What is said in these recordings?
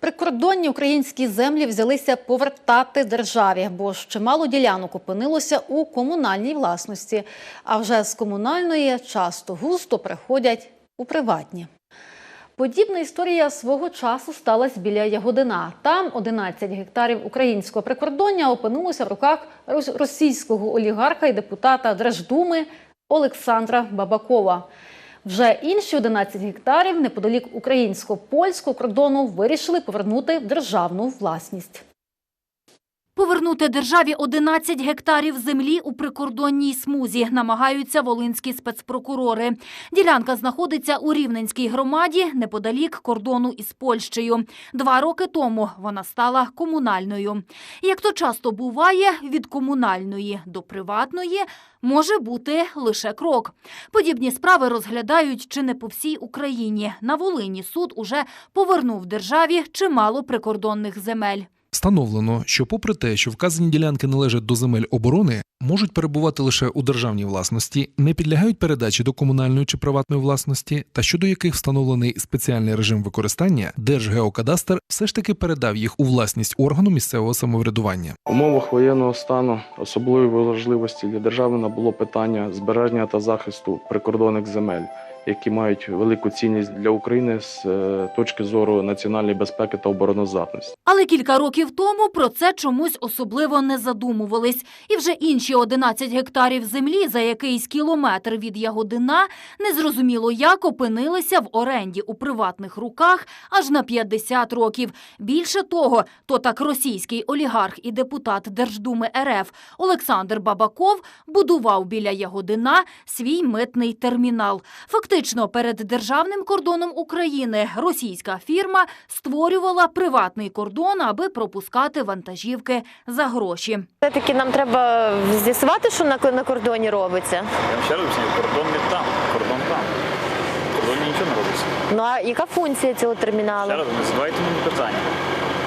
Прикордонні українські землі взялися повертати державі, бо чимало ділянок опинилося у комунальній власності. А вже з комунальної часто густо приходять у приватні. Подібна історія свого часу сталася біля Ягодина. Там 11 гектарів українського прикордоння опинилося в руках російського олігарха і депутата Держдуми Олександра Бабакова. Вже інші 11 гектарів неподалік українсько-польського кордону вирішили повернути в державну власність. Повернути державі 11 гектарів землі у прикордонній смузі намагаються волинські спецпрокурори. Ділянка знаходиться у Рівненській громаді неподалік кордону із Польщею. Два роки тому вона стала комунальною. Як то часто буває, від комунальної до приватної може бути лише крок. Подібні справи розглядають чи не по всій Україні. На Волині суд уже повернув державі чимало прикордонних земель. Встановлено, що попри те, що вказані ділянки належать до земель оборони, можуть перебувати лише у державній власності, не підлягають передачі до комунальної чи приватної власності, та щодо яких встановлений спеціальний режим використання, Держгеокадастр все ж таки передав їх у власність органу місцевого самоврядування. В умовах воєнного стану особливої важливості для держави набуло питання збереження та захисту прикордонних земель, які мають велику цінність для України з е, точки зору національної безпеки та обороноздатності. Але кілька років тому про це чомусь особливо не задумувались. І вже інші 11 гектарів землі за якийсь кілометр від Ягодина незрозуміло як опинилися в оренді у приватних руках аж на 50 років. Більше того, то так російський олігарх і депутат Держдуми РФ Олександр Бабаков будував біля Ягодина свій митний термінал. Фактично, перед державним кордоном України російська фірма створювала приватний кордон, аби пропускати вантажівки за гроші. Все-таки нам треба з'ясувати, що на, на кордоні робиться. Я вам ще раз об'ясню, кордон не там, кордон там. В кордоні нічого не робиться. Ну а яка функція цього терміналу? Ще раз не задавайте мені питання.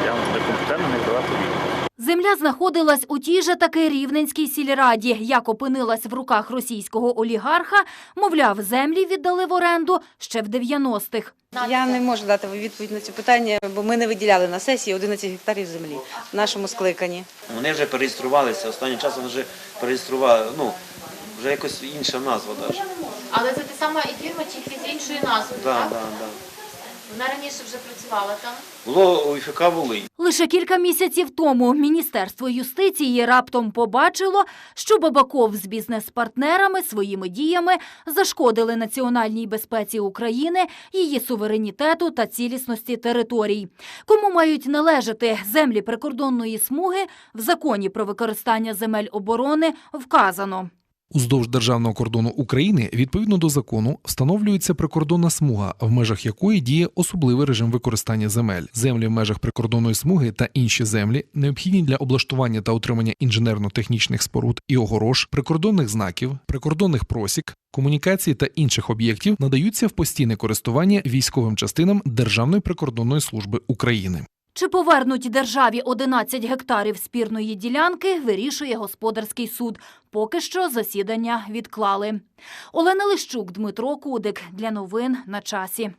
Я вам некомпетентно не давати відповідь. Земля знаходилась у тій же таки рівненській сільраді, як опинилась в руках російського олігарха. Мовляв, землі віддали в оренду ще в 90-х. Я не можу дати відповідь на це питання, бо ми не виділяли на сесії 11 гектарів землі в нашому скликанні. Вони вже переєструвалися, останнім часом вже переєстрували, ну, вже якось інша назва навіть. Але це та сама і фірма, тільки з іншою назвою, Да, так? да, да. Вона раніше вже працювала там. Було у Волинь. Лише кілька місяців тому Міністерство юстиції раптом побачило, що Бабаков з бізнес-партнерами своїми діями зашкодили національній безпеці України, її суверенітету та цілісності територій. Кому мають належати землі прикордонної смуги в законі про використання земель оборони вказано. Уздовж державного кордону України, відповідно до закону, встановлюється прикордонна смуга, в межах якої діє особливий режим використання земель. Землі в межах прикордонної смуги та інші землі необхідні для облаштування та утримання інженерно-технічних споруд і огорож, прикордонних знаків, прикордонних просік, комунікацій та інших об'єктів надаються в постійне користування військовим частинам Державної прикордонної служби України. Чи повернуть державі 11 гектарів спірної ділянки, вирішує господарський суд. Поки що засідання відклали. Олена Лищук, Дмитро Кудик. Для новин на часі.